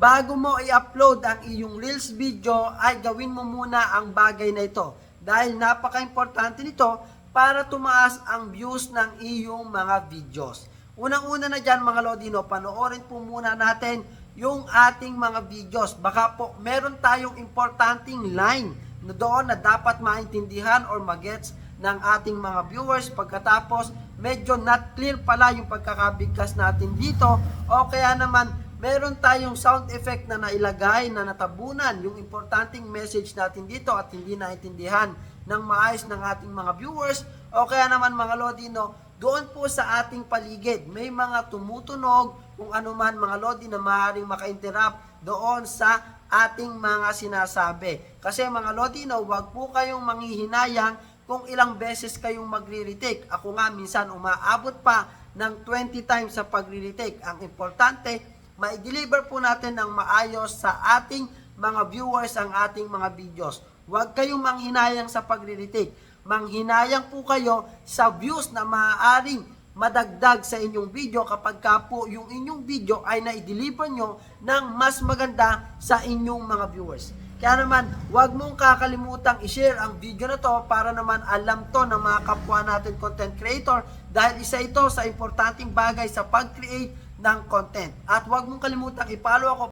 bago mo i-upload ang iyong Reels video, ay gawin mo muna ang bagay na ito. Dahil napaka-importante nito para tumaas ang views ng iyong mga videos. Unang-una na dyan mga Lodino, panoorin po muna natin yung ating mga videos. Baka po meron tayong importanteng line na doon na dapat maintindihan or magets ng ating mga viewers pagkatapos medyo not clear pala yung pagkakabigkas natin dito o kaya naman meron tayong sound effect na nailagay na natabunan yung importanteng message natin dito at hindi naintindihan ng maayos ng ating mga viewers o kaya naman mga Lodino doon po sa ating paligid may mga tumutunog kung ano man mga Lodi na maaaring maka-interrupt doon sa ating mga sinasabi. Kasi mga Lodino, wag po kayong manghihinayang kung ilang beses kayong magre-retake. Ako nga minsan umaabot pa ng 20 times sa pagre-retake. Ang importante, ma-deliver po natin ng maayos sa ating mga viewers ang ating mga videos. Huwag kayong manghinayang sa pagre-retake. Manghinayang po kayo sa views na maaaring madagdag sa inyong video kapag ka po yung inyong video ay na-deliver nyo ng mas maganda sa inyong mga viewers. Kaya naman, huwag mong kakalimutang i-share ang video na to para naman alam to ng mga kapwa natin content creator dahil isa ito sa importanteng bagay sa pag-create ng content. At huwag mong kalimutang i-follow ako